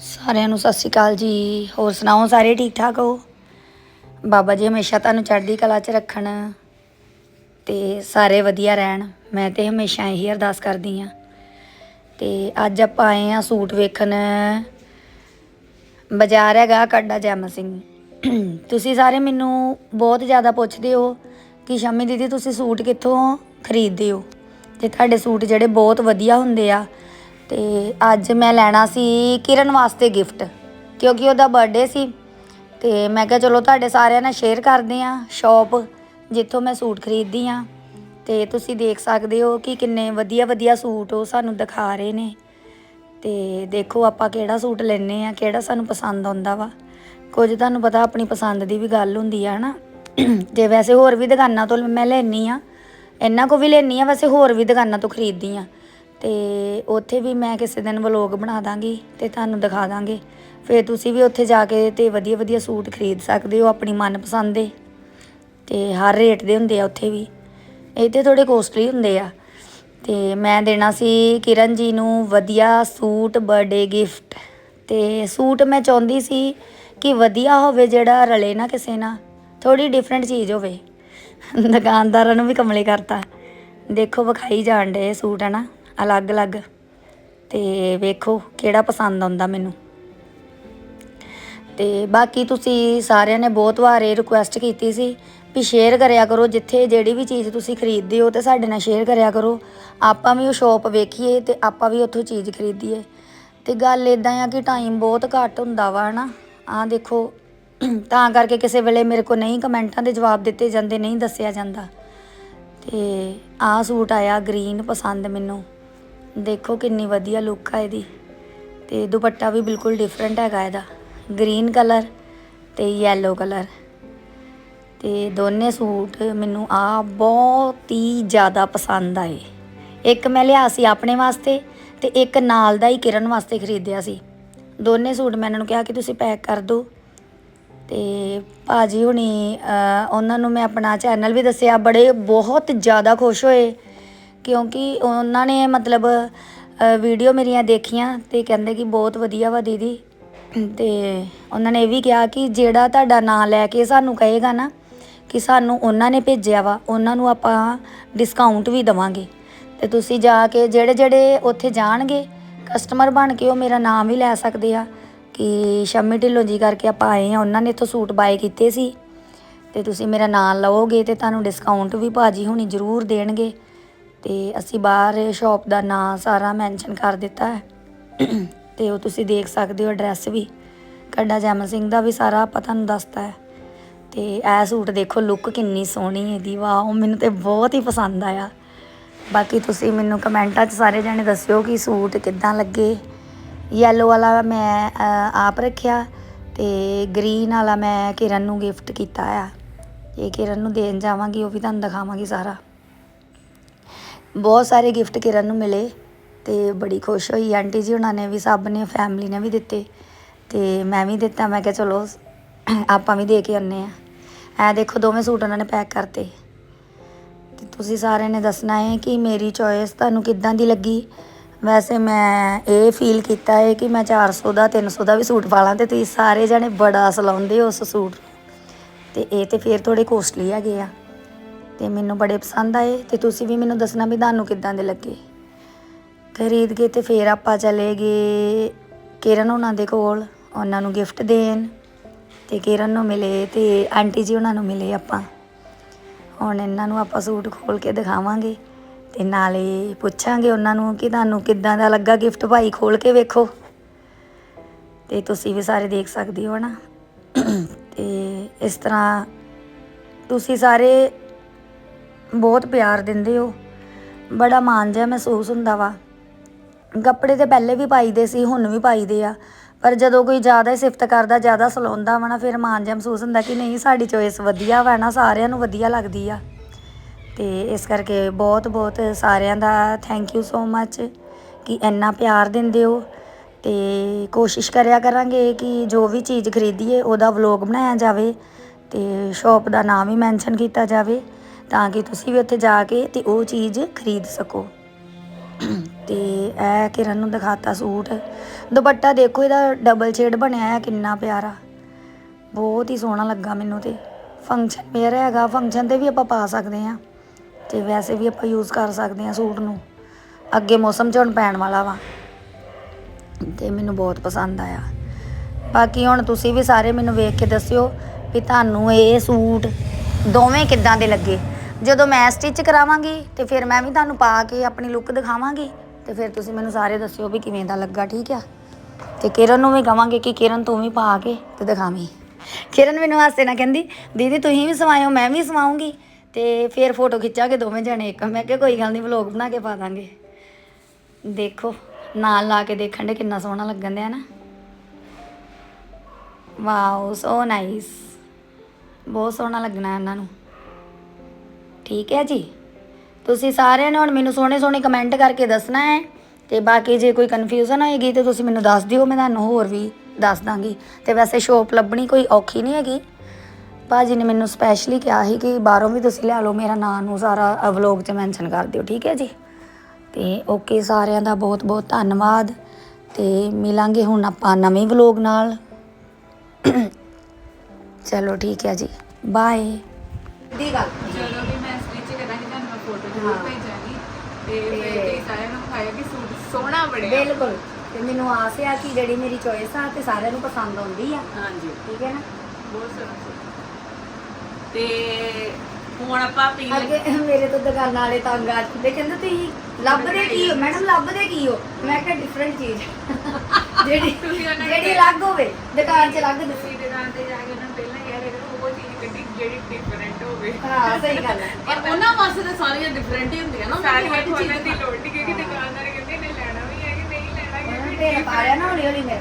ਸਾਰਿਆਂ ਨੂੰ ਸਤਿ ਸ਼੍ਰੀ ਅਕਾਲ ਜੀ। ਹੋਰ ਸੁਣਾਓ, ਸਾਰੇ ਠੀਕ ਠਾਕ ਹੋ? ਬਾਬਾ ਜੀ ਹਮੇਸ਼ਾ ਤੁਹਾਨੂੰ ਚੜ੍ਹਦੀ ਕਲਾ 'ਚ ਰੱਖਣ। ਤੇ ਸਾਰੇ ਵਧੀਆ ਰਹਿਣ। ਮੈਂ ਤੇ ਹਮੇਸ਼ਾ ਇਹੀ ਅਰਦਾਸ ਕਰਦੀ ਆ ਤੇ ਅੱਜ ਆਪਾਂ ਆਏ ਆ ਸੂਟ ਵੇਖਣ। ਬਾਜ਼ਾਰ ਹੈਗਾ ਕੱਡਾ ਜੈਮ ਸਿੰਘ। ਤੁਸੀਂ ਸਾਰੇ ਮੈਨੂੰ ਬਹੁਤ ਜ਼ਿਆਦਾ ਪੁੱਛਦੇ ਹੋ ਕਿ ਸ਼ਮੀ ਦੀਦੀ, ਤੁਸੀਂ ਸੂਟ ਕਿੱਥੋਂ ਖਰੀਦਦੇ ਹੋ? ਤੇ ਤੁਹਾਡੇ ਸੂਟ ਜਿਹੜੇ ਬਹੁਤ ਵਧੀਆ ਹੁੰਦੇ ਆ ਤੇ ਅੱਜ ਮੈਂ ਲੈਣਾ ਸੀ ਕਿਰਨ ਵਾਸਤੇ ਗਿਫਟ, ਕਿਉਂਕਿ ਉਹਦਾ ਬਰਥਡੇ ਸੀ। ਤੇ ਮੈਂ ਕਿਹਾ ਚਲੋ ਤੁਹਾਡੇ ਸਾਰਿਆਂ ਨਾਲ ਸ਼ੇਅਰ ਕਰਦੇ ਆ ਸ਼ਾਪ ਜਿੱਥੋਂ ਮੈਂ ਸੂਟ ਖਰੀਦਦੀ ਆ ਤੇ ਤੁਸੀਂ ਦੇਖ ਸਕਦੇ ਹੋ ਕਿ ਕਿੰਨੇ ਵਧੀਆ ਵਧੀਆ ਸੂਟ ਉਹ ਸਾਨੂੰ ਦਿਖਾ ਰਹੇ ਨੇ। ਤੇ ਦੇਖੋ ਆਪਾਂ ਕਿਹੜਾ ਸੂਟ ਲੈਨੇ ਆ ਕਿਹੜਾ ਸਾਨੂੰ ਪਸੰਦ ਆਉਂਦਾ ਵਾ। ਕੁਝ ਤੁਹਾਨੂੰ ਪਤਾ ਆਪਣੀ ਪਸੰਦ ਦੀ ਵੀ ਗੱਲ ਹੁੰਦੀ ਆ, ਹਨਾ। ਜੇ ਵੈਸੇ ਹੋਰ ਵੀ ਦੁਕਾਨਾਂ ਤੋਂ ਮੈਂ ਲੈਣੀ ਆ ਇਹਨਾਂ ਕੋ ਵੀ ਲੈਣੀ ਆ ਵੈਸੇ ਹੋਰ ਵੀ ਦੁਕਾਨਾਂ ਤੋਂ ਖਰੀਦਦੀ ਆ ਤੇ ਉੱਥੇ ਵੀ ਮੈਂ ਕਿਸੇ ਦਿਨ ਵਲੋਗ ਬਣਾ ਦਾਂਗੀ ਤੇ ਤੁਹਾਨੂੰ ਦਿਖਾ ਦਾਂਗੇ। ਫਿਰ ਤੁਸੀਂ ਵੀ ਉੱਥੇ ਜਾ ਕੇ ਤੇ ਵਧੀਆ ਵਧੀਆ ਸੂਟ ਖਰੀਦ ਸਕਦੇ ਹੋ ਆਪਣੀ ਮਨਪਸੰਦ ਦੇ। ਤੇ ਹਰ ਰੇਟ ਦੇ ਹੁੰਦੇ ਆ ਉੱਥੇ ਵੀ। ਇਹ ਇੱਥੇ ਥੋੜੇ ਕੋਸਟਲੀ ਹੁੰਦੇ ਆ। ਤੇ ਮੈਂ ਦੇਣਾ ਸੀ ਕਿਰਨ ਜੀ ਨੂੰ ਵਧੀਆ ਸੂਟ ਬਰਥਡੇ ਗਿਫਟ ਤੇ ਸੂਟ ਮੈਂ ਚਾਹੁੰਦੀ ਸੀ ਕਿ ਵਧੀਆ ਹੋਵੇ ਜਿਹੜਾ ਰਲੇ ਨਾ ਕਿਸੇ ਨਾਲ। ਥੋੜੀ ਡਿਫਰੈਂਟ ਚੀਜ਼ ਹੋਵੇ। ਦੁਕਾਨਦਾਰਾਂ ਨੂੰ ਵੀ ਕਮਲੇ ਕਰਤਾ। ਦੇਖੋ ਵਿਖਾਈ ਜਾਣ ਡੇ ਸੂਟ ਹੈ ਨਾ ਅਲੱਗ-ਅਲੱਗ। ਤੇ ਵੇਖੋ ਕਿਹੜਾ ਪਸੰਦ ਆਉਂਦਾ ਮੈਨੂੰ। ਤੇ ਬਾਕੀ ਤੁਸੀਂ ਸਾਰਿਆਂ ਨੇ ਬਹੁਤ ਵਾਰ ਇਹ ਰਿਕੁਐਸਟ ਕੀਤੀ ਸੀ ਵੀ ਸ਼ੇਅਰ ਕਰਿਆ ਕਰੋ, ਜਿੱਥੇ ਜਿਹੜੀ ਵੀ ਚੀਜ਼ ਤੁਸੀਂ ਖਰੀਦਦੇ ਹੋ ਤੇ ਸਾਡੇ ਨਾਲ ਸ਼ੇਅਰ ਕਰਿਆ ਕਰੋ। ਆਪਾਂ ਵੀ ਉਹ ਸ਼ਾਪ ਵੇਖੀਏ ਤੇ ਆਪਾਂ ਵੀ ਉੱਥੋਂ ਚੀਜ਼ ਖਰੀਦੀਏ। ਤੇ ਗੱਲ ਇਦਾਂ ਆ ਕਿ ਟਾਈਮ ਬਹੁਤ ਘੱਟ ਹੁੰਦਾ ਵਾ, ਹਨਾ? ਆਹ ਦੇਖੋ, ਤਾਂ ਕਰਕੇ ਕਿਸੇ ਵੇਲੇ ਮੇਰੇ ਕੋ ਨਹੀਂ ਕਮੈਂਟਾਂ ਦੇ ਜਵਾਬ ਦਿੱਤੇ ਜਾਂਦੇ, ਨਹੀਂ ਦੱਸਿਆ ਜਾਂਦਾ। ਤੇ ਆਹ ਸੂਟ ਆਇਆ ਗ੍ਰੀਨ ਪਸੰਦ ਮੈਨੂੰ। ਦੇਖੋ ਕਿੰਨੀ ਵਧੀਆ ਲੁੱਕ ਆ ਇਹਦੀ ਤੇ ਦੁਪੱਟਾ ਵੀ ਬਿਲਕੁਲ ਡਿਫਰੈਂਟ ਹੈਗਾ ਇਹਦਾ। ਗ੍ਰੀਨ ਕਲਰ ਤੇ ਯੈਲੋ ਕਲਰ ਤੇ ਦੋਨੇ ਸੂਟ ਮੈਨੂੰ ਆ ਬਹੁਤ ਹੀ ਜ਼ਿਆਦਾ ਪਸੰਦ ਆਏ। ਇੱਕ ਮੈਂ ਲਿਆ ਸੀ ਆਪਣੇ ਵਾਸਤੇ ਤੇ ਇੱਕ ਨਾਲ ਦਾ ਹੀ ਕਿਰਨ ਵਾਸਤੇ ਖਰੀਦਿਆ ਸੀ। ਦੋਨੇ ਸੂਟ ਮੈਂ ਇਹਨਾਂ ਨੂੰ ਕਿਹਾ ਕਿ ਤੁਸੀਂ ਪੈਕ ਕਰ ਦਿਓ। ਤੇ ਭਾਜੀ ਹੁਣੀ ਉਹਨਾਂ ਨੂੰ ਮੈਂ ਆਪਣਾ ਚੈਨਲ ਵੀ ਦੱਸਿਆ, ਬੜੇ ਬਹੁਤ ਜ਼ਿਆਦਾ ਖੁਸ਼ ਹੋਏ। ਕਿਉਂਕਿ ਉਹਨਾਂ ਨੇ ਮਤਲਬ ਵੀਡੀਓ ਮੇਰੀਆਂ ਦੇਖੀਆਂ ਅਤੇ ਕਹਿੰਦੇ ਕਿ ਬਹੁਤ ਵਧੀਆ ਵਾ ਦੀਦੀ। ਅਤੇ ਉਹਨਾਂ ਨੇ ਇਹ ਵੀ ਕਿਹਾ ਕਿ ਜਿਹੜਾ ਤੁਹਾਡਾ ਨਾਂ ਲੈ ਕੇ ਸਾਨੂੰ ਕਹੇਗਾ ਨਾ, ਕਿ ਸਾਨੂੰ ਉਹਨਾਂ ਨੇ ਭੇਜਿਆ ਵਾ, ਉਹਨਾਂ ਨੂੰ ਆਪਾਂ ਡਿਸਕਾਊਂਟ ਵੀ ਦਵਾਂਗੇ। ਤੇ ਤੁਸੀਂ ਜਾ ਕੇ ਜਿਹੜੇ ਜਿਹੜੇ ਉੱਥੇ ਜਾਣਗੇ ਕਸਟਮਰ ਬਣ ਕੇ ਉਹ ਮੇਰਾ ਨਾਮ ਵੀ ਲੈ ਸਕਦੇ ਆ। ਕਿ ਸ਼ਮੀ ਢਿੱਲੋਂ ਜੀ ਕਰਕੇ ਆਪਾਂ ਆਏ ਆ, ਉਹਨਾਂ ਨੇ ਇੱਥੋਂ ਸੂਟ ਬਾਏ ਕੀਤੇ ਸੀ। ਤੇ ਤੁਸੀਂ ਮੇਰਾ ਨਾਮ ਲਓਗੇ ਤੇ ਤੁਹਾਨੂੰ ਡਿਸਕਾਊਂਟ ਵੀ ਭਾਜੀ ਹੁਣੀ ਜ਼ਰੂਰ ਦੇਣਗੇ। ਤੇ ਅਸੀਂ ਬਾਹਰ ਸ਼ਾਪ ਦਾ ਨਾਂ ਸਾਰਾ ਮੈਂਸ਼ਨ ਕਰ ਦਿੱਤਾ ਹੈ। ਤੇ ਉਹ ਤੁਸੀਂ ਦੇਖ ਸਕਦੇ ਹੋ ਐਡਰੈਸ ਵੀ। ਕੱਡਾ ਜੈਮਲ ਸਿੰਘ ਦਾ ਵੀ ਸਾਰਾ ਆਪਾਂ ਤੁਹਾਨੂੰ ਦੱਸਤਾ ਹੈ। ਤੇ ਇਹ ਸੂਟ ਦੇਖੋ ਲੁੱਕ ਕਿੰਨੀ ਸੋਹਣੀ ਇਹਦੀ। ਵਾਹ ਮੈਨੂੰ ਤੇ ਬਹੁਤ ਹੀ ਪਸੰਦ ਆਇਆ। ਬਾਕੀ ਤੁਸੀਂ ਮੈਨੂੰ ਕਮੈਂਟਾਂ 'ਚ ਸਾਰੇ ਜਣੇ ਦੱਸਿਓ ਕਿ ਸੂਟ ਕਿੱਦਾਂ ਲੱਗੇ। ਯੈਲੋ ਵਾਲਾ ਮੈਂ ਆਪ ਰੱਖਿਆ ਤੇ ਗ੍ਰੀਨ ਵਾਲਾ ਮੈਂ ਕਿਰਨ ਨੂੰ ਗਿਫਟ ਕੀਤਾ ਆ। ਇਹ ਕਿਰਨ ਨੂੰ ਦੇਣ ਜਾਵਾਂਗੀ, ਉਹ ਵੀ ਤੁਹਾਨੂੰ ਦਿਖਾਵਾਂਗੀ ਸਾਰਾ। ਬਹੁਤ ਸਾਰੇ ਗਿਫਟ ਕਿਰਨ ਨੂੰ ਮਿਲੇ ਤੇ ਬੜੀ ਖੁਸ਼ ਹੋਈ। ਆਂਟੀ ਜੀ ਉਹਨਾਂ ਨੇ ਵੀ, ਸਭ ਨੇ ਫੈਮਿਲੀ ਨੇ ਵੀ ਦਿੱਤੇ ਤੇ ਮੈਂ ਵੀ ਦਿੱਤਾ। ਮੈਂ ਕਿਹਾ ਚਲੋ, ਆਪਾਂ ਵੀ ਦੇ ਕੇ ਆਨੇ ਆ ਐ ਦੇਖੋ, ਦੋਵੇਂ ਸੂਟ ਉਹਨਾਂ ਨੇ ਪੈਕ ਕਰਤੇ। ਤੇ ਤੁਸੀਂ ਸਾਰਿਆਂ ਨੇ ਦੱਸਣਾ ਹੈ ਕਿ ਮੇਰੀ ਚੋਇਸ ਤੁਹਾਨੂੰ ਕਿੱਦਾਂ ਦੀ ਲੱਗੀ? ਵੈਸੇ ਮੈਂ ਇਹ ਫੀਲ ਕੀਤਾ ਹੈ ਕਿ ਮੈਂ 400 ਦਾ 300 ਦਾ ਵੀ ਸੂਟ ਪਾ ਲਾਂ ਤੇ ਤੁਸੀਂ ਸਾਰੇ ਜਣੇ ਬੜਾ ਸਲਾਉਂਦੇ ਹੋ ਉਸ ਸੂਟ ਨੂੰ। ਤੇ ਇਹ ਤੇ ਫੇਰ ਥੋੜੇ ਕੋਸਟਲੀ ਹੈਗੇ ਆ। ਤੇ ਮੈਨੂੰ ਬੜੇ ਪਸੰਦ ਆਏ ਤੇ ਤੁਸੀਂ ਵੀ ਮੈਨੂੰ ਦੱਸਣਾ ਵੀ ਤੁਹਾਨੂੰ ਕਿੱਦਾਂ ਦੇ ਲੱਗੇ। ਖਰੀਦ ਕੇ ਤੇ ਫੇਰ ਆਪਾਂ ਚਲੇ ਗਏ ਕਿਰਨ ਉਹਨਾਂ ਦੇ ਕੋਲ, ਉਹਨਾਂ ਨੂੰ ਗਿਫਟ ਦੇਣ ਤੇ ਕਿਰਨ ਨੂੰ ਮਿਲੇ ਤੇ ਆਂਟੀ ਜੀ ਉਹਨਾਂ ਨੂੰ ਮਿਲੇ ਆਪਾਂ। ਹੁਣ ਇਹਨਾਂ ਨੂੰ ਆਪਾਂ ਸੂਟ ਖੋਲ ਕੇ ਦਿਖਾਵਾਂਗੇ ਤੇ ਨਾਲੇ ਪੁੱਛਾਂਗੇ ਉਹਨਾਂ ਨੂੰ ਕਿ ਤੁਹਾਨੂੰ ਕਿੱਦਾਂ ਦਾ ਲੱਗਾ ਗਿਫਟ ਭਾਈ ਖੋਲ ਕੇ ਵੇਖੋ। ਤੇ ਤੁਸੀਂ ਵੀ ਸਾਰੇ ਦੇਖ ਸਕਦੇ ਹੋ ਨਾ ਤੇ ਇਸ ਤਰ੍ਹਾਂ ਤੁਸੀਂ ਸਾਰੇ ਬਹੁਤ ਪਿਆਰ ਦਿੰਦੇ ਹੋ ਬੜਾ ਮਾਣ ਜਿਹਾ ਮਹਿਸੂਸ ਹੁੰਦਾ ਵਾ। ਕੱਪੜੇ ਤੇ ਪਹਿਲੇ ਵੀ ਪਾਈਦੇ ਸੀ, ਹੁਣ ਵੀ ਪਾਈਦੇ ਆ। ਪਰ ਜਦੋਂ ਕੋਈ ਜ਼ਿਆਦਾ ਹੀ ਸਿਫਤ ਕਰਦਾ, ਜ਼ਿਆਦਾ ਸਲਾਉਂਦਾ ਵਾ ਨਾ, ਫਿਰ ਮਾਣ ਜਿਹਾ ਮਹਿਸੂਸ ਹੁੰਦਾ ਕਿ ਨਹੀਂ, ਸਾਡੀ ਚੋਇਸ ਵਧੀਆ ਵਾ ਨਾ, ਸਾਰਿਆਂ ਨੂੰ ਵਧੀਆ ਲੱਗਦੀ ਆ। ਤੇ ਇਸ ਕਰਕੇ ਬਹੁਤ ਬਹੁਤ ਸਾਰਿਆਂ ਦਾ ਥੈਂਕ ਯੂ ਸੋ ਮੱਚ ਕਿ ਇੰਨਾ ਪਿਆਰ ਦਿੰਦੇ ਹੋ। ਤੇ ਕੋਸ਼ਿਸ਼ ਕਰਿਆ ਕਰਾਂਗੇ ਕਿ ਜੋ ਵੀ ਚੀਜ਼ ਖਰੀਦੀਏ, ਉਹਦਾ ਵਲੌਗ ਬਣਾਇਆ ਜਾਵੇ ਤੇ ਸ਼ਾਪ ਦਾ ਨਾਮ ਵੀ ਮੈਂਸ਼ਨ ਕੀਤਾ ਜਾਵੇ। ਤਾਂ ਕਿ ਤੁਸੀਂ ਵੀ ਉੱਥੇ ਜਾ ਕੇ ਤੇ ਉਹ ਚੀਜ਼ ਖਰੀਦ ਸਕੋ। ਤੇ ਇਹ ਕਿਰਨ ਨੂੰ ਦਿਖਾਤਾ ਸੂਟ। ਦੁਪੱਟਾ ਦੇਖੋ, ਇਹਦਾ ਡਬਲ ਸ਼ੇਡ ਬਣਿਆ ਹੈ ਕਿੰਨਾ ਪਿਆਰਾ। ਬਹੁਤ ਹੀ ਸੋਹਣਾ ਲੱਗਾ ਮੈਨੂੰ ਤੇ। ਫੰਕਸ਼ਨ ਵੇਅਰ ਹੈਗਾ ਫੰਕਸ਼ਨ ਤੇ ਵੀ ਆਪਾਂ ਪਾ ਸਕਦੇ ਹਾਂ। ਤੇ ਵੈਸੇ ਵੀ ਆਪਾਂ ਯੂਜ਼ ਕਰ ਸਕਦੇ ਹਾਂ ਸੂਟ ਨੂੰ। ਅੱਗੇ ਮੌਸਮ 'ਚ ਹੁਣ ਪੈਣ ਵਾਲਾ ਵਾ। ਤੇ ਮੈਨੂੰ ਬਹੁਤ ਪਸੰਦ ਆਇਆ। ਬਾਕੀ ਹੁਣ ਤੁਸੀਂ ਵੀ ਸਾਰੇ ਮੈਨੂੰ ਵੇਖ ਕੇ ਦੱਸਿਓ ਵੀ ਤੁਹਾਨੂੰ ਇਹ ਸੂਟ ਦੋਵੇਂ ਕਿੱਦਾਂ ਦੇ ਲੱਗੇ? ਜਦੋਂ ਮੈਂ ਸਟਿਚ ਕਰਾਵਾਂਗੀ ਤੇ ਫਿਰ ਮੈਂ ਵੀ ਤੁਹਾਨੂੰ ਪਾ ਕੇ ਆਪਣੀ ਲੁੱਕ ਦਿਖਾਵਾਂਗੀ ਤੇ ਫਿਰ ਤੁਸੀਂ ਮੈਨੂੰ ਸਾਰੇ ਦੱਸਿਓ ਵੀ ਕਿਵੇਂ ਦਾ ਲੱਗਾ, ਠੀਕ ਆ? ਤੇ ਕਿਰਨ ਨੂੰ ਵੀ ਕਵਾਂਗੇ ਕਿ ਕਿਰਨ ਤੂੰ ਵੀ ਪਾ ਕੇ ਤੇ ਦਿਖਾਵੀਂ। ਕਿਰਨ ਮੈਨੂੰ ਹਾਸੇ ਨਾਲ ਕਹਿੰਦੀ, ਦੀਦੀ ਤੁਸੀਂ ਵੀ ਸਵਾਇਓ, ਮੈਂ ਵੀ ਸਵਾਉਂਗੀ। ਤੇ ਫਿਰ ਫੋਟੋ ਖਿੱਚਾਂਗੇ ਦੋਵੇਂ ਜਣੇ ਇੱਕ। ਮੈਂ ਕਿਹਾ, ਕੋਈ ਗੱਲ ਨਹੀਂ ਵਲੌਗ ਬਣਾ ਕੇ ਪਾ ਦਾਂਗੇ। ਦੇਖੋ, ਨਾਲ ਲਾ ਕੇ ਦੇਖਣ ਦੇ ਕਿੰਨਾ ਸੋਹਣਾ ਲੱਗਣ ਦਿਆ ਨਾ। ਵਾਓ ਸੋ ਨਾਈਸ ਬਹੁਤ ਸੋਹਣਾ ਲੱਗਣਾ ਇਹਨਾਂ ਨੂੰ। ਠੀਕ ਹੈ ਜੀ? ਤੁਸੀਂ ਸਾਰਿਆਂ ਨੇ ਹੁਣ ਮੈਨੂੰ ਸੋਹਣੇ ਸੋਹਣੇ ਕਮੈਂਟ ਕਰਕੇ ਦੱਸਣਾ ਹੈ ਤੇ ਬਾਕੀ ਜੇ ਕੋਈ ਕਨਫਿਊਜ਼ਨ ਹੋਏਗੀ ਤੇ ਤੁਸੀਂ ਮੈਨੂੰ ਦੱਸ ਦਿਓ, ਮੈਂ ਤੁਹਾਨੂੰ ਹੋਰ ਵੀ ਦੱਸ ਦਾਂਗੀ। ਤੇ ਵੈਸੇ ਸ਼ੋਪ ਲੱਭਣੀ ਕੋਈ ਔਖੀ ਨਹੀਂ ਹੈਗੀ। ਭਾਜੀ ਨੇ ਮੈਨੂੰ ਸਪੈਸ਼ਲੀ ਕਿਹਾ ਸੀ ਕਿ ਬਾਹਰੋਂ ਵੀ ਤੁਸੀਂ ਲਿਆ ਲਓ, ਮੇਰਾ ਨਾਂ ਨੂੰ ਸਾਰਾ ਵਲੌਗ 'ਚ ਮੈਂਸ਼ਨ ਕਰ ਦਿਓ, ਠੀਕ ਹੈ ਜੀ? ਤੇ ਓਕੇ ਸਾਰਿਆਂ ਦਾ ਬਹੁਤ ਬਹੁਤ ਧੰਨਵਾਦ। ਤੇ ਮਿਲਾਂਗੇ ਹੁਣ ਆਪਾਂ ਨਵੇਂ ਵਲੌਗ ਨਾਲ। ਚਲੋ ਠੀਕ ਹੈ ਜੀ ਬਾਏ ਦੀ ਗੱਲ ਚਲੋ ਵੀ ਮੈਂ ਸਟਿਚ ਕਰਾਂਗੀ ਤੁਹਾਨੂੰ ਮੈਂ ਫੋਟੋ ਜ਼ਰੂਰ। ਭੇਜਾਂਗੀ ਤੇ ਤੇ- ਮੈਂ ਤੇ ਸਾਰਿਆਂ ਨੂੰ ਖਾਇਆ ਕਿ ਸੂਟ ਸੋਹਣਾ ਬਣਿਆ। ਬਿਲਕੁਲ। ਤੇ ਮੈਨੂੰ ਆਸ ਆ ਕਿ ਜਿਹੜੀ ਮੇਰੀ ਚੋਇਸ ਆ ਤੇ ਸਾਰਿਆਂ ਨੂੰ ਪਸੰਦ ਆਉਂਦੀ ਆ। ਹਾਂਜੀ। ਠੀਕ ਹੈ ਨਾ? ਬਹੁਤ ਸੋਹਣਾ ਸੂਟ ਤੇ ਹੁਣ ਆਪਾਂ ਪੀ ਅੱਗੇ ਮੇਰੇ ਤੋਂ ਦੁਕਾਨ ਵਾਲੇ ਤੰਗ ਆ ਚੁੱਕੇ ਕਹਿੰਦੇ ਤੁਸੀਂ ਲੱਭਦੇ ਕੀ ਹੋ? ਮੈਡਮ ਲੱਭਦੇ ਕੀ ਹੋ? ਮੈਂ ਕਿਹਾ ਡਿਫਰੈਂਟ ਚੀਜ਼। ਜਿਹੜੀ ਤੁਸੀਂ ਉਹਨਾਂ ਨੂੰ ਜਿਹੜੀ ਅਲੱਗ ਹੋਵੇ ਦੁਕਾਨ 'ਚ ਅਲੱਗ ਦੱਸੀ ਤੁਸੀਂ ਦੁਕਾਨ ਤੇ ਜਾ ਕੇ ਉਹਨਾਂ ਨੂੰ ਪਹਿਲਾਂ ਕਹਿ ਰਹੇ ਕਰੋ ਉਹ ਚੀਜ਼ ਕੱਢੀ ਜਿਹੜੀ ਡਿਫਰੈਂਟ ਹੋਵੇ। ਹਾਂ ਸਹੀ ਗੱਲ ਹੈ। ਪਰ ਉਹਨਾਂ ਵਾਸਤੇ ਤਾਂ ਸਾਰੀਆਂ ਡਿਫਰੈਂਟ ਹੀ ਹੁੰਦੀਆਂ ਨਾ ਸਾਰੀਆਂ ਖੋਲਣ ਦੀ ਲੋੜ ਨਹੀਂ ਕਿਉਂਕਿ ਦੁਕਾਨਦਾਰ ਕਹਿੰਦੇ ਨੇ ਲੈਣਾ ਵੀ ਹੈ ਕਿ ਨਹੀਂ ਲੈਣਾ ਉਹਨਾਂ ਨੇ ਕਿਉਂਕਿ ਢੇਰ ਪਾ ਲਿਆ ਨਾ ਹੌਲੀ ਹੌਲੀ ਮੇਰਾ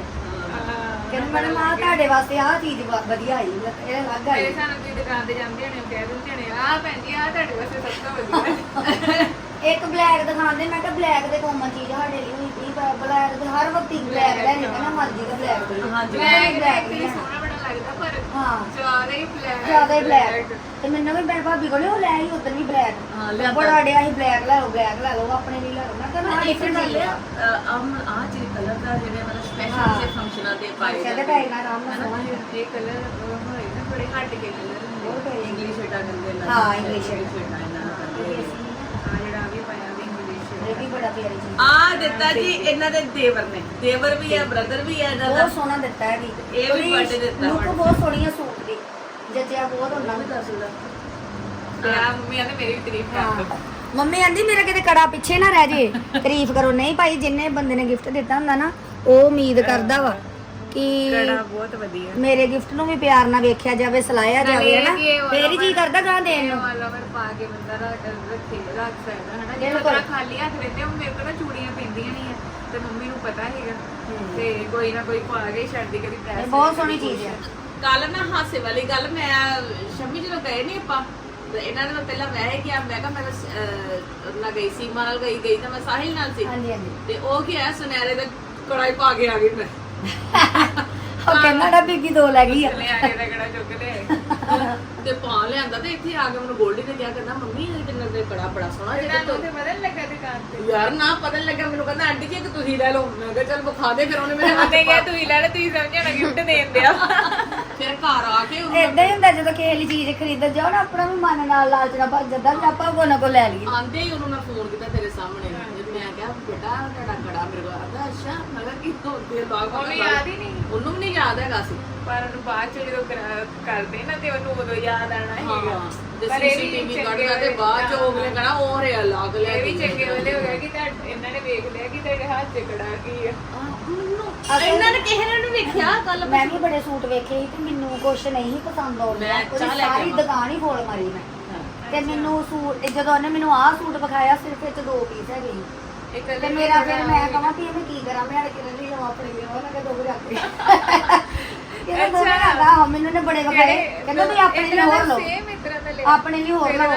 ਹਾਂ। ਕਹਿੰਦੇ ਮੈਡਮ ਆ ਤੁਹਾਡੇ ਵਾਸਤੇ ਆਹ ਚੀਜ਼ ਵਧੀਆ ਆਈ ਇਹ ਅਲੱਗ ਮੇਰੇ ਆਈ ਸਾਨੂੰ ਤੁਸੀਂ ਦੁਕਾਨ ਤੇ ਜਾਂਦੇ ਹੋਣੇ ਕਹਿ ਦਿੰਦੇ ਹੋਣੇ ਆ ਜੀ ਆ ਤੁਹਾਡੇ ਵਾਸਤੇ ਸਭ ਤੋਂ ਵਧੀਆ ਇੱਕ ਬਲੈਕ ਦਿਖਾਉਂਦੇ ਮੈਂ ਕਿਹਾ ਬਲੈਕ ਦੇ ਕੋਮਨ ਚੀਜ਼ ਸਾਡੇ ਲਈ ਹੋਈ ਸੀ ਬਲੈਕ ਦੇ ਹਰ ਵਕਤ ਹੀ ਬਲੈਕ ਲੈਣੇ ਕਹਿੰਦਾ ਮਰਜ਼ੀ ਦਾ ਬਲੈਕ ਹਾਂਜੀ। ਮੈਂ ਬਲੈਕ ਵੀ ਸੋਹਣਾ ਹਾਂ ਜ਼ਿਆਦਾ ਹੀ ਬਲੈਕ ਜ਼ਿਆਦਾ ਹੀ ਬਲੈਕ ਤੇ ਮੈਨੂੰ ਵੀ ਮੇਰੇ ਭਾਬੀ ਕੋਲੇ ਉਹ ਲੈ ਆਈ ਉਦੋਂ ਵੀ ਬਲੈਕ ਹਾਂ, ਲਿਆਂਦਾ। ਬੜਾ ਡਿਆ ਸੀ ਬਲੈਕ ਲੈ ਲਓ ਬਲੈਕ ਲੈ ਲਓ ਆਪਣੇ ਲਈ ਲੈ ਲਓ ਮੈਂ ਕਹਿੰਦਾ ਇੱਕ ਗੱਲ ਆ ਅਮ ਆ ਚੀਜ਼ ਕਲਰ ਦਾ ਜਿਹੜੇ ਮਤਲਬ। ਸਪੈਸ਼ਲ ਜੇ ਫੰਕਸ਼ਨਾਂ ਤੇ ਪਾਏ ਜਾਂਦੇ ਪੈਣਾ ਆਰਾਮ ਨਾਲ? ਸੋਹਣਾ ਇਹ ਕਲਰ ਹੋਏ ਨਾ ਬੜੇ ਹੱਟ ਕੇ ਕਲਰ ਹੁੰਦੇ। ਇੰਗਲਿਸ਼ ਸ਼ੇਡਾਂ ਕਹਿੰਦੇ ਨੇ ਹਾਂ, shade। ਸ਼ੇਡਾਂ ਇਹਨਾਂ ਨੂੰ ਕਹਿੰਦੇ ਨੇ। ਆ ਜਿਹੜਾ ਵੀ ਪਾਇਆ ਵੀ ਇੰਗਲਿਸ਼ ਇਹ ਵੀ ਬੜਾ ਪਿਆਰੀ ਚੀਜ਼। ਆ ਦਿੱਤਾ ਜੀ ਇਹਨਾਂ ਦੇ ਦੇਵਰ ਨੇ। ਦੇਵਰ ਵੀ ਹੈ ਬ੍ਰਦਰ ਵੀ ਹੈ ਇਹਨਾਂ ਦਾ। ਬਹੁਤ ਸੋਹਣਾ ਦਿੱਤਾ ਹੈ ਵੀ ਇਹ ਵੀ birthday ਦਿੱਤਾ ਲੁੱਕ। ਬਹੁਤ ਸੋਹਣੀ ਹੈ ਸੂਟ ਦੀ। ਜੱਜਿਆ ਬਹੁਤ ਹੁੰਦਾ। ਵੀ ਦੱਸ ਦਿੰਦਾ ਤੇ ਆ ਮੰਮੀ ਨੇ ਮੇਰੀ ਵੀ ਤਾਰੀਫ ਕਰ ਮੰਮੀ ਆਂਦੀ ਮੇਰਾ ਕਿਤੇ ਕੜਾ ਪਿੱਛੇ ਨਾ ਰਹਿ ਜੇ। ਤਾਰੀਫ ਕਰੋ। ਨਹੀਂ ਭਾਈ ਜਿੰਨੇ ਬੰਦੇ ਨੇ ਗਿਫਟ ਦਿੱਤਾ ਹੁੰਦਾ ਨਾ ਉਹ ਉਮੀਦ ਕਰਦਾ ਵਾ। ਕਿ ਕੜਾ ਬਹੁਤ ਵਧੀਆ। ਮੇਰੇ ਗਿਫਟ ਨੂੰ ਵੀ ਪਿਆਰ ਨਾਲ ਵੇਖਿਆ ਜਾਵੇ ਸਲਾਇਆ ਜਾਵੇ ਹਨਾ? ਫੇਰ ਹੀ ਜੀ ਕਰਦਾ ਗਾਂ ਦੇਣ ਨੂੰ। ਵਾਲਾ ਵਰ ਪਾ ਕੇ ਬੰਦਾ ਰੱਖ ਰੱਖੇ ਰੱਖ ਸਕਦਾ ਹਨਾ? ਜੇ ਬਿਲਕੁਲ। ਬੰਦਾ ਖਾਲੀ ਹੱਥ ਰਹਿੰਦੇ ਉਹ ਮੇਰੇ ਕੋਲ ਨਾ ਚੂੜੀਆਂ ਪੈਂਦੀਆਂ ਨਹੀਂ ਆ ਤੇ ਮੰਮੀ ਨੂੰ ਪਤਾ ਹੈਗਾ ਤੇ ਕੋਈ ਨਾ ਕੋਈ ਪਾ ਕੇ ਛੱਡਦੀ ਕਦੀ ਇਹ ਪ੍ਰੈਸ ਬਹੁਤ ਸੋਹਣੀ ਚੀਜ਼ ਹੈ ਕੱਲ ਨਾ ਹਾਸੇ ਵਾਲੀ ਗੱਲ ਮੈਂ ਸ਼ੰਮੀ ਜਦੋਂ ਗਏ ਨਹੀਂ ਆਪਾਂ ਤੇ ਇਹਨਾਂ ਨੇ ਮੈਂ ਪਹਿਲਾਂ ਮੈਂ ਇਹ ਕਿਹਾ ਮੈਂ ਕਿਹਾ ਮੈਂ ਤਾਂ, ਅਹ, ਗਈ ਸੀਮਾ ਨਾਲ ਗਈ ਗਈ ਤਾਂ ਮੈਂ ਸਾਹਿਲ ਨਾਲ ਸੀ। ਹਾਂਜੀ ਹਾਂਜੀ। ਤੇ ਉਹ ਕੀ ਹੈ ਸੁਨਹਿਰੇ ਦੇ ਕੜਾਈ ਪਾ ਕੇ ਆ ਗਈ ਮੈਂ। ਉਹ ਕਹਿੰਦਾ ਨਾ ਬੀਬੀ ਦੋ ਲੈ ਗਈ ਆ। ਲੈ ਆਏ ਰਗੜਾ ਚੁੱਕ ਲੈ ਤੇ ਪਾ ਲਿਆਂਦਾ ਤੇ ਇੱਥੇ ਆ ਕੇ ਮੈਨੂੰ ਗੋਲਡੀ ਨੇ ਕਿਹਾ ਕਹਿੰਦਾ ਮੰਮੀ ਇਹ ਕਿੰਨਾ ਦੇ ਕੜਾ ਬੜਾ ਸੋਹਣਾ ਜਿਹੜਾ ਨੂੰ ਤੇ ਪਤਾ ਨੀ ਲੱਗਾ ਦੁਕਾਨ ਤੇ। ਯਾਰ ਨਾ ਪਤਾ ਨੀ ਲੱਗਾ ਮੈਨੂੰ ਕਹਿੰਦਾ ਆਂਟੀ ਜੀ ਇੱਕ ਤੁਸੀਂ ਲੈ ਲਓ। ਮੈਂ ਕਿਹਾ ਚੱਲ ਵਿਖਾ ਦੇ ਫਿਰ ਉਹਨੇ ਮੇਰੇ ਹੱਥ ਤੂੰ ਹੀ ਲੈ ਲੈ ਤੂੰ ਹੀ ਸਮਝਣਾ ਗਿਫਟ ਦੇਣ ਦਿਆ ਫਿਰ ਘਰ ਆ ਕੇ ਉਹਨੂੰ ਏਦਾਂ ਹੀ ਹੁੰਦਾ ਜਦੋਂ ਕਿਸੇ ਲਈ ਚੀਜ਼ ਖਰੀਦਣ ਜਾਓ ਨਾ ਆਪਣਾ ਵੀ ਮਨ ਨਾਲ ਲਾਲਚ ਨਾਲ ਭੱਜ ਜਾਂਦਾ ਵੀ ਆਪਾਂ ਕੋਨਾ ਕੋ ਲੈ ਲਈਏ। ਆਂਦੇ ਹੀ ਉਹਨੂੰ ਮੈਂ ਫੋਨ ਕੀਤਾ ਤੇਰੇ ਸਾਹਮਣੇ। ਜਦ ਮੈਂ ਕਿਹਾ ਬੇਟਾ ਤੁਹਾਡਾ ਕੜਾ ਮੇਰੇ ਕੋਲ ਆਦਾ। ਅੱਛਾ ਮੈਂ ਕਿਹਾ ਕੀ ਹੁੰਦੀ ਹੈ? ਬਾਗ ਉਹਨੂੰ ਯਾਦ ਹੀ ਨਹੀਂ। ਉਹਨੂੰ ਵੀ ਨਹੀਂ ਯਾਦ ਹੈਗਾ ਸੀ। ਪਰ ਉਹਨੂੰ ਬਾਅਦ ਚ ਜਦੋਂ ਕਰਾ- ਕਰਦੇ ਨਾ ਤੇ ਉਹਨੂੰ ਉਦੋਂ ਯਾਦ ਆਣਾ ਹੈਗਾ ਹਾਂ ਤੇ ਪਰ ਇਹ ਵੀ ਸੀਸੀਟੀਵੀ ਚੰਗੇ ਕੱਢਦਾ ਤੇ ਬਾਅਦ ਚ ਉਹਨੇ ਕਹਣਾ ਉਹ ਰਿਆ ਲੱਗ ਲਿਆ ਇਹ ਵੀ ਚੰਗੇ ਵੇਲੇ ਹੋ ਗਿਆ ਕਿ ਤੁਹਾਡੇ ਇਹਨਾਂ ਨੇ ਵੇਖ ਲਿਆ ਕਿ ਤੁਹਾਡੇ ਹੱਥ 'ਚ ਕੜਾ ਕੀ ਆ। ਇਹਨਾਂ ਨੇ ਕਿਸੇ ਨੇ ਨੀ ਵੇਖਿਆ ਕੱਲ ਮੈਂ ਵੀ ਬੜੇ ਸੂਟ ਵੇਖੇ ਸੀ ਤੇ ਮੈਨੂੰ ਕੁਛ ਨਹੀਂ ਪਸੰਦ ਆਉਂਦਾ। ਮੈਂ ਉਹਦੀ ਚਾਹ ਲੈ ਕੇ ਸਾਰੀ ਆਵਾਂ। ਦੁਕਾਨ ਹੀ ਫੋਲ ਮਾਰੀ ਮੈਂ। ਤੇ ਮੈਨੂੰ ਸੂਟ ਇਹ ਜਦੋਂ ਉਹਨੇ ਮੈਨੂੰ ਆਹ ਸੂਟ ਵਿਖਾਇਆ ਸਿਰਫ ਇਹ ਚ ਦੋ ਪੀਸ ਹੈਗੇ ਸੀ। ਇੱਕ ਤੇ ਮੇਰਾ ਫਿਰ ਮੈਂ ਕਹਾਂ ਕਿ ਇਹਨੂੰ ਕੀ ਕਰਾਂ? ਮੈਂ ਕਿਰਨ ਲਈ ਲਵਾਂ ਆਪਣੇ ਲਈ ਉਹਨਾਂ ਕੇ ਦੋ ਰੱਖ ਕਿਹੜਾ ਦੋ ਅੱਛਾ। ਲੱਗਾ ਹਾਂ ਮੈਨੂੰ ਨੇ ਬੜੇ ਵਿਖਾਏ ਕਹਿੰਦਾ ਤੁਸੀਂ ਆਪਣੇ ਲਈ ਹੋਰ ਲਓ। ਸੇਮ ਇਤਰਾ ਦਾ ਲੈ ਆਪਣੇ ਲਈ ਹੋਰ ਲਓ।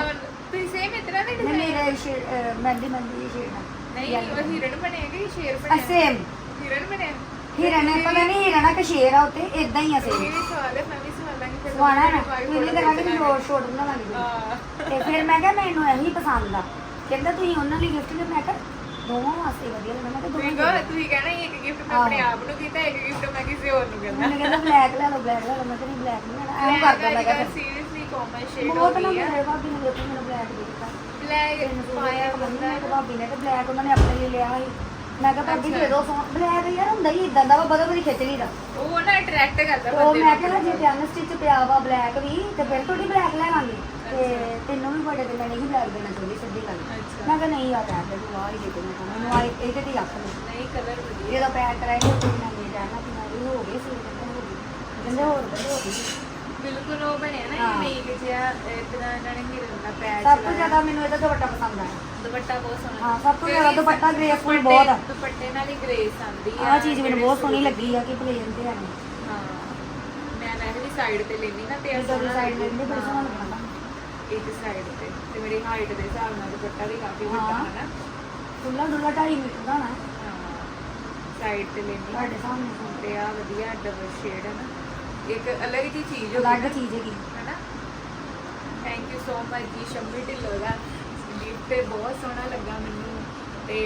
ਤੁਸੀਂ ਸੇਮ ਇਤਰਾ ਦੇ ਨਹੀਂ ਮੇਰੇ ਸ਼ੇਡ ਮਹਿੰਦੀ ਮਹਿੰਦੀ ਦੀ ਸ਼ੇਡ ਨਹੀਂ ਉਹ ਹਿਰਨ ਬਣੇਗਾ ਕਿ ਸ਼ੇਰ ਬਣਿਆ? ਸੇਮ ਹਿਰਨ ਬਣਿਆ? ਹਿਰਨ ਹੈ ਪਤਾ ਨਹੀਂ ਹਿਰਨ ਆ ਕਿ ਸ਼ੇਰ ਆ ਉੱਤੇ ਇਦਾਂ ਹੀ ਆ ਇਹ ਸੇਮ ਵੀ ਸਵਾਲ ਹੈ ਮੈਂ ਵੀ ਫਿਰ ਸਵਾਣਾ ਨਾ? ਕਰਾਂਗੇ ਬਣਾ ਲਾਂਗੇ। ਹਾਂ। ਤੇ ਫਿਰ ਮੈਂ ਕਿਹਾ ਮੈਨੂੰ ਇਹੀ ਪਸੰਦ ਆ। ਕਹਿੰਦਾ ਤੁਸੀਂ ਉਹਨਾਂ ਲਈ ਗਿਫਟ ਦੇ ਮੈਂ ਕਿਹਾ ਦੋਵਾਂ ਵਾਸਤੇ ਵਧੀਆ ਲੱਗਣਾ ਮੈਂ ਤਾਂ ਤੁਸੀਂ ਦੋਵਾਂ ਕਹੋ ਤੁਸੀਂ ਕਹਿਣਾ ਸੀ ਇੱਕ ਗਿਫਟ ਮੈਂ ਆਪਣੇ ਆਪ ਨੂੰ ਕੀਤਾ ਇੱਕ ਗਿਫਟ ਮੈਂ ਕਿਸੇ ਹੋਰ ਨੂੰ ਕਰਨਾ ਮੈਨੂੰ ਕਹਿੰਦਾ ਬਲੈਕ ਲੈ ਲਓ ਬਲੈਕ ਲੈ ਲਓ ਮੈਂ ਕਹਿੰਦੀ ਬਲੈਕ ਨਹੀਂ ਲੈਣਾ ਐਂ ਕਰਦਾ ਮੈਂ ਕਹਿੰਦਾ ਸੀਰੀਅਸਲੀ ਕਾਮਨ ਸ਼ੇਡ ਹੋ ਬਹੁਤ ਨਾ ਗਈ ਮੇਰੇ ਭਾਬੀ ਨੇ ਦੇਖੋ ਮੈਨੂੰ ਬਲੈਕ ਦੇ ਦਿੱਤਾ। ਬਲੈਕ ਪਾਇਆ ਬੰਦਾ ਭਾਬੀ ਨੇ ਤੇ ਬਲੈਕ ਉਹਨਾਂ ਨੇ ਆਪਣੇ ਲਈ ਲਿਆ ਸੀ। ਮੈਂ ਕਿਹਾ ਭਾਬੀ ਦੇ ਦੋ ਸੋਹਣਾ ਬਲੈਕ ਯਾਰ ਹੁੰਦਾ ਹੀ ਇਦਾਂ ਦਾ ਵਾ ਬਦੋ ਬਦੀ ਖਿੱਚ ਲਈਦਾ ਉਹ ਨਾ ਅਟਰੈਕਟ ਕਰਦਾ ਉਹ ਬੰਦੇ ਮੈਂ ਨੂੰ। ਕਿਹਾ ਜੇ ਪਿਆਨ ਸਟਿਚ ਪਿਆ ਵਾ ਬਲੈਕ ਵੀ ਤੇ ਫਿਰ ਥੋੜੀ ਬਲੈਕ ਲੈ ਲਾਂਗੇ। ਤੇ ਤੈਨੂੰ ਵੀ ਬੜੇ ਤੇ ਮੈਂ ਨਹੀਂ ਬਲੈਕ ਦੇਣਾ ਚਾਹੁੰਦੀ ਸਿੱਧੀ ਗੱਲ। ਮੈਂ ਕਿਹਾ ਨਹੀਂ ਆ ਤੂੰ ਆ ਹੀ ਦੇ ਦੇ ਮੈਂ ਕਿਹਾ ਮੈਨੂੰ ਆ ਇਹਦੇ ਤੇ ਲੈ। ਨਹੀਂ ਕਲਰ ਵਧੀਆ। ਜਦੋਂ ਪੈਕ ਕਰਾਈ ਤੇ ਮੈਂ ਨਹੀਂ ਜਾਣਾ ਕਿ ਵੀ ਹੋ ਗਈ ਸੀ ਕਹਿੰਦੇ ਹੋਰ ਬੜੇ ਹੋ ਗਈ ਬਿਲਕੁਲ ਉਹ ਬਣਿਆ ਨਾ ਹਾਂ। ਯੂਨੀਕ ਜਿਹਾ ਇਤਨਾ ਇਹਨਾਂ ਨੇ ਹਿਰਨ ਦਾ ਪੈਚ ਸਭ ਤੋਂ ਜ਼ਿਆਦਾ ਮੈਨੂੰ ਇਹਦਾ ਦੁਪੱਟਾ ਪਸੰਦ ਆਇਆ। ਦੁਪੱਟਾ ਬਹੁਤ ਸੋਹਣਾ। ਹਾਂ, ਸਭ ਤੋਂ ਜ਼ਿਆਦਾ ਕਿਉਂਕਿ ਦੁਪੱਟਾ graceful ਦੁਪੱਟੇ- ਬਹੁਤ ਆ। ਦੁਪੱਟੇ ਨਾਲ ਹੀ ਗ੍ਰੇਸ ਆਂਦੀ ਆ ਆਹ ਚੀਜ਼ ਮੈਨੂੰ ਜਿਹੜੇ ਬਹੁਤ ਸੋਹਣੀ ਸੂਟ- ਲੱਗੀ ਆ ਕਿ ਪਲੇਨ ਤੇ ਹੈ ਹਾਂ। ਮੈਂ ਵੈਸੇ ਵੀ ਸਾਈਡ ਤੇ ਲੈਣੀ ਨਾ ਤੇ ਇਹ ਇਦਾਂ ਦੀ ਸੋਹਣਾ ਸਾਈਡ ਲੈਂਦੇ ਬੜੀ ਸੋਹਣਾ ਹਾਂ, ਲੱਗਦਾ। ਇੱਕ ਸਾਈਡ ਤੇ। ਤੇ ਮੇਰੀ ਹਾਈਟ ਦੇ ਹਿਸਾਬ ਨਾਲ ਦੁਪੱਟਾ ਵੀ ਕਾਫੀ ਵੱਡਾ ਹਾਂ। ਹੈ ਨਾ ਖੁੱਲਾ ਡੁੱਲਾ 2.5 ਮੀਟਰ ਦਾ ਹੋਣਾ। ਹਾਂ। ਸਾਈਡ ਤੇ ਲੈਣੀ ਤੁਹਾਡੇ ਸਾਹਮਣੇ। ਤੇ ਆ ਵਧੀਆ ਡਬਲ ਸ਼ੇਡ ਹੈ ਨਾ। ਇੱਕ ਅਲੱਗ ਜੀ ਚੀਜ਼ ਹੋ ਅਲੱਗ ਗਈ। ਚੀਜ਼ ਹੈਗੀ। ਹੈਨਾ? ਥੈਂਕ ਯੂ ਸੋ ਮਚ ਜੀ ਸ਼ੰਮੀ ਢਿੱਲੋਂ ਦਾ। ਗਿਫਟ ਤੇ ਬਹੁਤ ਸੋਹਣਾ ਲੱਗਾ ਮੈਨੂੰ। ਤੇ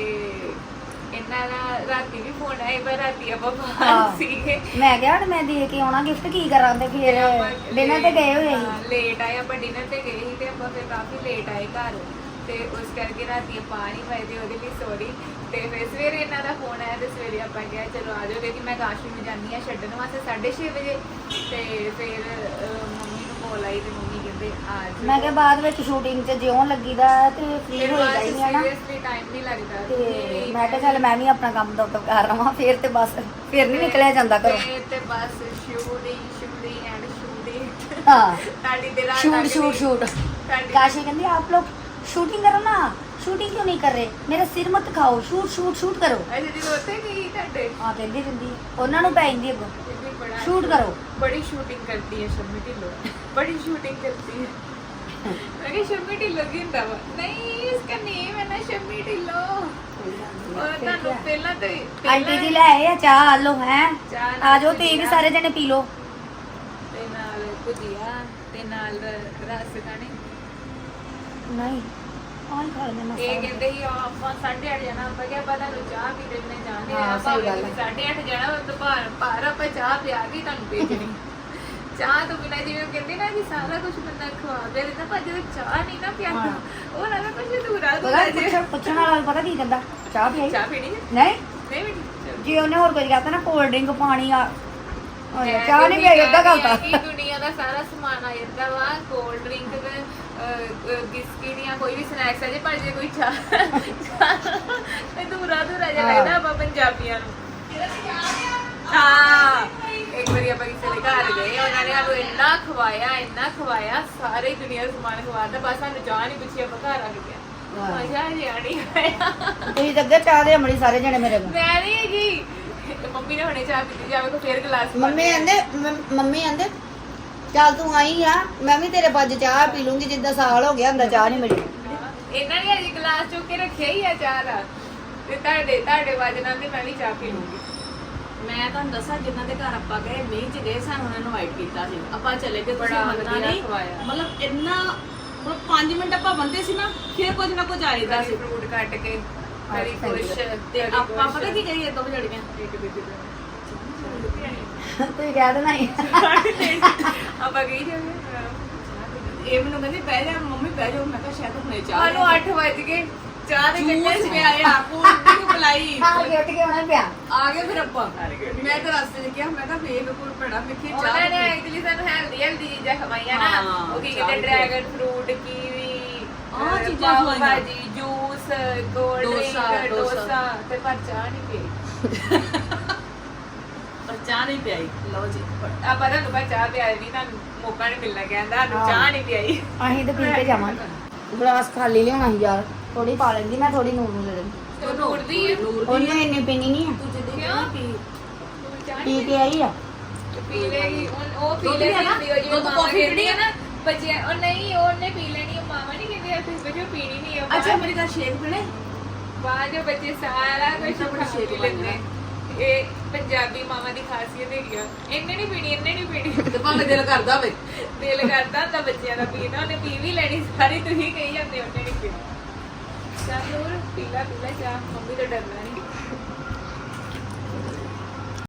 ਇਹਨਾਂ ਦਾ ਰਾਤੀ ਵੀ ਫੋਨ ਆਇਆ ਪਰ ਰਾਤੀ ਆਪਾਂ ਬਾਹਰ ਹਾਂ। ਸੀਗੇ। ਮੈਂ ਕਿਹਾ ਹੁਣ ਮੈਂ ਦੇ ਕੇ ਆਉਣਾ ਗਿਫਟ ਕੀ ਕਰਾਂ ਤੇ ਫਿਰ? ਡਿਨਰ ਤੇ ਗਏ ਹੋਏ ਸੀ। ਲੇਟ ਆਏ ਆਪਾਂ ਡਿਨਰ ਤੇ ਗਏ ਸੀ ਤੇ ਆਪਾਂ ਫਿਰ ਕਾਫੀ ਲੇਟ ਆਏ ਘਰ। ਤੇ ਉਸ ਕਰਕੇ ਰਾਤੀ ਆਪਾਂ ਆ ਨਹੀਂ ਪਏ ਤੇ ਉਹਦੇ ਲਈ ਸੌਰੀ ਤੇ ਫਿਰ ਸਵੇਰੇ ਇਹਨਾਂ ਦਾ ਫੋਨ ਆਇਆ ਤੇ ਸਵੇਰੇ ਆਪਾਂ ਕਿਹਾ ਚਲੋ ਆ ਜਾਓ ਕਿਉਂਕਿ ਮੈਂ ਕਾਸ਼ੀ ਨੂੰ ਜਾਂਦੀ ਆ ਛੱਡਣ ਵਾਸਤੇ 6:30 ਵਜੇ ਤੇ ਫਿਰ ਮੰਮੀ ਨੂੰ ਕੋਲ ਆਈ ਤੇ ਮੰਮੀ ਕਹਿੰਦੇ ਆ ਮੈਂ ਕਿਹਾ ਬਾਅਦ ਵਿੱਚ ਸ਼ੂਟਿੰਗ 'ਚ ਜਿਉਂ ਲੱਗੀਦਾ ਤੇ ਫ੍ਰੀ ਫਿਰ ਹੋ ਬਾਅਦ ਜਾਈਏ ਨਾ। ਸੀਰੀਅਸਲੀ ਟਾਈਮ ਨਹੀਂ ਲੱਗਦਾ। ਤੇ ਮੈਂ ਕਿਹਾ ਚੱਲ ਮੈਂ ਵੀ ਆਪਣਾ ਕੰਮ ਦੋ ਦੋ ਕਰ ਰਵਾਂ ਫੇਰ ਤੇ ਬਸ ਫੇਰ ਨਹੀਂ ਨਿਕਲਿਆ ਜਾਂਦਾ ਘਰੋਂ। ਤੇ- ਬਸ ਸ਼ੂਟਿੰਗ ਸ਼ੂਟਿੰਗ ਐਂਡ ਸ਼ੂਟਿੰਗ ਹਾਂ। ਸ਼ੂਟ ਸ਼ੂਟ ਸ਼ੂਟ ਕਾਸ਼ੀ ਕਹਿੰਦੀ ਆਪ ਲੋਕ ਸ਼ੂਟਿੰਗ ਕਰੋ ਨਾ। शूटिंग करो ना शूटिंग क्यों नहीं कर रहे मेरा सिर मत खाओ शूट शूट शूट करो ਅਸੀਂ ਜਦੋਂ ਉੱਥੇ ਗਈ ਤੁਹਾਡੇ ਹਾਂ ਕਹਿੰਦੀ ਰਹਿੰਦੀ ਉਹਨਾਂ ਨੂੰ ਪੈ ਜਾਂਦੀ ਅੱਗੋਂ ਇਹ ਵੀ ਬੜਾ शूट करो बड़ी शूटिंग करती है शम्मी ढिल्लो बड़ी शूटिंग करती है मैं कहा शम्मी ढिल्लो की ਹੁੰਦਾ ਵਾ ਨਹੀਂ इसका नेम है ना शम्मी ढिल्लो और ਤੁਹਾਨੂੰ ਪਹਿਲਾਂ ਤੇ ਆਂਟੀ ਜੀ ਲੈ ਆਏ ਆ ਚਾਹ ਆ ਲੋ ਹੈ ਚਾਹ ਨਾਲ ਆ ਜਾਓ ਤੇ ਵੀ ਭੁਜੀਆ। ਸਾਰੇ ਜਣੇ ਪੀ ਲੋ ਤੇ ਨਾਲ ਭੁਜੀਆ ਤੇ ਨਾਲ ਰਸ ਖਾਣੇ ਨਹੀਂ ਆਈ ਖਾ ਲੈਣਾ ਇਹ ਕਹਿੰਦੇ ਸੀ ਆ ਆਪਾਂ 8:30 ਜਾਣਾ ਆਪਾਂ ਕਿਹਾ ਪਤਾ ਨੂੰ ਚਾਹ ਪੀ ਲੈਣੇ ਜਾਣੇ ਹਾਂ, ਆ ਸਹੀ ਭਾਵੇਂ ਗੱਲ ਹੈ। ਤੁਸੀਂ 8:30 ਜਾਣਾ ਉਹ ਤੋਂ ਬਾਹਰ ਬਾਹਰ ਆਪਾਂ ਚਾਹ ਪਿਆ ਕੇ ਤੁਹਾਨੂੰ ਭੇਜਣੀ ਚਾਹ ਤੋਂ ਬਿਨਾਂ ਜਿਵੇਂ ਉਹ ਕਹਿੰਦੇ ਨਾ ਕਿ ਸਾਰਾ ਕੁਝ ਬੰਦਾ ਖਵਾ ਦੇ ਦਿੰਦਾ ਪਰ ਜਦੋਂ ਚਾਹ ਨਹੀਂ ਨਾ ਪਿਆਉਂਦਾ ਹਾਂ। ਉਹ ਲੱਗਦਾ ਕੁਝ ਅਧੂਰਾ ਪਤਾ ਅਧੂਰਾ ਜਿਹਾ। ਪੁੱਛਣ ਪੁੱਛਣ ਵਾਲਾ ਪਤਾ ਕੀ ਕਹਿੰਦਾ? ਚਾਹ ਪੀ ਆਈ ਚਾਹ ਪੀਣੀ ਹੈ? ਨਹੀਂ? ਨਹੀਂ ਬੇਟੀ ਜੇ ਉਹਨੇ ਹੋਰ ਕੁਝ ਕਹਤਾ ਨਾ ਕੋਲਡ ਡਰਿੰਕ ਪਾਣੀ ਆ ਓਏ, ਮੈਂ ਚਾਹ ਨਹੀਂ ਅੱਧਾ ਕਿ ਦੁਨੀਆ ਦਾ ਸਾਰਾ ਸਮਾਨ ਆ ਜਾਂਦਾ ਵਾ ਕੋਲਡ ਡਰਿੰਕ ਬਿਸਕਿਟ ਜਾਂ ਕੋਈ ਵੀ ਸਨੈਕਸ ਹੈ ਜੇ ਪਰ ਜੇ ਕੋਈ ਚਾਹ ਤੇ ਦੂਰਾ ਦੂਰਾ ਜਿਹਾ ਹਾਂ। ਲੱਗਦਾ ਆਪਾਂ ਪੰਜਾਬੀਆਂ ਨੂੰ। ਹਾਂ। ਇੱਕ ਵਾਰੀ ਆਪਾਂ ਕਿਸੇ ਦੇ ਘਰ ਗਏ ਉਹਨਾਂ ਨੇ ਸਾਨੂੰ ਇੰਨਾ ਖਵਾਇਆ ਇੰਨਾ ਖਵਾਇਆ ਸਾਰੇ ਦੁਨੀਆ ਸਮਾਨ ਖਵਾਤਾ ਬਸ ਸਾਨੂੰ ਚਾਹ ਨਹੀਂ ਪੁੱਛੀ ਆਪਾਂ ਘਰ ਆ ਗਏ। ਮਜ਼ਾ ਨਹੀਂ ਆਇਆ। ਤੁਸੀਂ ਤਾਂ ਅੱਗੇ ਚਾਹ ਦੇ ਅਮੜੀ ਸਾਰੇ ਜਣੇ ਮੇਰੇ ਕੋਲ। ਮੈਂ ਨਹੀਂ ਹੈਗੀ। ਮੰਮੀ ਨੇ ਹੁਣੇ ਚਾਹ ਪੀਤੀ ਜਾਵੇ ਕੋ ਫੇਰ ਗਲਾਸ ਮੰਮੀ ਚੱਲ ਤੂੰ ਆਈ ਆ ਮੈਂ ਵੀ ਤੇਰੇ ਪੱਜ ਚਾਹ ਪੀ ਲੂੰਗੀ ਜਿੱਦਾਂ ਸਾਲ ਹੋ ਗਿਆ ਹੁੰਦਾ ਚਾਹ ਨਹੀਂ ਮਿਲੀ ਇਹਨਾਂ ਨੇ ਅਜੇ ਗਲਾਸ ਚੁੱਕ ਕੇ ਰੱਖਿਆ ਹੀ ਆ ਚਾਹ ਦਾ ਤੇ ਤੁਹਾਡੇ ਤੁਹਾਡੇ ਵਜਨਾਂ ਦੀ ਮੈਂ ਵੀ ਚਾਹ ਪੀ ਲੂੰਗੀ ਮੈਂ ਤੁਹਾਨੂੰ ਦੱਸਾਂ ਜਿਨ੍ਹਾਂ ਦੇ ਘਰ ਆਪਾਂ ਗਏ ਮੀਂਹ ਚ ਗਏ ਸਾਨੂੰ ਉਹਨਾਂ ਨੂੰ ਇਨਵਾਈਟ ਕੀਤਾ ਸੀ ਆਪਾਂ ਚਲੇ ਗਏ ਤੁਸੀਂ ਬੜਾ ਮੰਨਣਾ ਵਧੀਆ ਨਹੀਂ ਖਵਾਇਆ। ਮਤਲਬ ਇੰਨਾ ਮਤਲਬ 5 ਮਿੰਟ ਆਪਾਂ ਬੰਦੇ ਸੀ ਨਾ ਫਿਰ ਕੁਝ ਨਾ ਕੁਝ ਆਈਦਾ ਕਦੀ ਸੀ ਫਰੂਟ ਕੱਟ ਕੇ ਹਾਂ, ਕਦੀ ਸਹੀ ਕੁਛ ਹੈ। ਤੇ ਕਦੀ ਆਪਾਂ ਕੁਛ। ਪਤਾ ਕੀ ਕਰੀਏ ਦੋ ਜੜੀਆਂ ਇੱਕ ਬੀਬੀ ਦਾ। ਤੁਸੀਂ ਕਹਿ ਦੇਣਾ ਸੀ। ਆਪਾਂ ਗਈ ਜਾਵੇ ਇਹ ਮੈਨੂੰ ਕਹਿੰਦੀ ਬਹਿ ਜਾ ਮੰਮੀ ਬਹਿ ਜਾਓ। ਮੈਂ ਕਿਹਾ ਸ਼ਾਇਦ ਹੁਣੇ ਚਾਹ ਸਾਨੂੰ 8 ਵਜ ਗਏ। ਚਾਹ ਦੇ ਕੱਟੇ ਪਿਆ ਆ ਡਰਿੰਕ ਬੁਲਾਈ। ਆ ਕੇ ਉੱਠ ਕੇ ਆਉਣਾ ਪਿਆ। ਆ ਗਏ ਫਿਰ ਆਪਾਂ। ਮੈਂ ਤਾਂ ਰਸਤੇ 'ਚ ਕਿਹਾ ਮੈਂ ਕਿਹਾ ਵੇਖ ਕੋਲ ਬੜਾ ਮਿੱਠੀ ਚਾਹ ਉਹਨਾਂ ਨੇ। ਐਕਚੁਅਲੀ ਸਾਨੂੰ ਹੈਲਦੀ ਹੈਲਦੀ ਚੀਜ਼ਾਂ ਖਵਾਈਆਂ ਨਾ। ਹਾਂ, ਉਹ ਕੀ ਕਹਿੰਦੇ ਡਰੈਗਨ ਫਰੂਟ ਕੀਵੀ ਅਹ, ਚੀਜ਼ਾਂ ਖਵਾਈਆਂ। Juice cold dosa, drink dosa. ਤੇ ਪਰ ਚਾਹ ਨਹੀਂ ਪੀ ਪਰ ਚਾਹ ਨਹੀਂ ਪਿਆਈ। ਲਓ ਜੀ। ਆਪਾਂ ਤੁਹਾਨੂੰ ਪਰ ਚਾਹ ਪਿਆਈ ਨਹੀਂ ਤੁਹਾਨੂੰ ਮੌਕਾ ਨਹੀਂ ਮਿਲਣਾ ਕਹਿੰਦਾ ਸਾਨੂੰ ਹਾਂ। ਚਾਹ ਨਹੀਂ ਪਿਆਈ। ਅਸੀਂ ਤਾਂ ਪੀ ਕੇ ਜਾਵਾਂਗੇ। ਗਲਾਸ ਖਾਲੀ ਲਿਆਉਣਾ ਸੀ ਯਾਰ ਥੋੜੀ ਪਾ ਲੈਂਦੀ ਮੈਂ ਥੋੜੀ ਨੂਰ ਨੂੰ ਲੈ ਲੈਂਦੀ। ਤੂੰ ਨੂਰਦੀ ਹੈ ਨੂਰ ਉਹਨੇ ਇੰਨੀ ਪੀਣੀ ਨਹੀਂ ਆ। ਤੂੰ ਜਿੱਦੀ ਕਿਉਂ? ਪੀ। ਕੇ ਆਈ ਆ। ਪੀ ਲੇਗੀ। ਉਹ ਪੀ ਨਾ? ਦੁੱਧ ਮਾਮਾ ਕੌਫੀ ਕਹਿੰਦੀ ਹੈ ਨਾ ਬੱਚੇ ਉਹ ਨਹੀਂ ਉਹਨੇ ਪੀ ਲੈਣੀ ਉਹ ਮਾਮਾ ਨਹੀਂ ਕਹਿੰਦੀ ਅਸੀਂ ਬੱਚੇ ਪੀਣੀ ਨਹੀਂ ਉਹ ਅੱਛਾ ਮੇਰੇ ਘਰ ਸ਼ੇਕ ਪੀਣੇ ਬਾਅਦ ਜੋ ਬੱਚੇ ਸਾਰਾ ਕੁਝ ਪੀ ਲੈਂਦੇ ਇਹ ਪੰਜਾਬੀ ਮਾਮਾ ਦੀ ਖਾਸੀਅਤ ਹੈਗੀ ਆ। ਇੰਨੇ ਨਹੀਂ ਪੀਣੀ ਇੰਨੇ ਨਹੀਂ ਪੀਣੀ। ਤੇ ਭਾਵੇਂ ਦਿਲ ਕਰਦਾ ਹੋਵੇ। ਦਿਲ ਕਰਦਾ ਤਾਂ ਬੱਚਿਆਂ ਦਾ ਪੀਣਾ ਉਹਨੇ ਪੀ ਵੀ ਲੈਣੀ ਸਾਰੀ ਤੁਸੀਂ ਕਹੀ ਜਾਂਦੇ ਉਹਨੇ ਨਹੀਂ ਪੀਣੀ। ਚਾਹ ਪੀਲਾ ਪੀਲਾ ਚਾਹ ਮੰਮੀ ਤੋਂ ਡਰਨਾ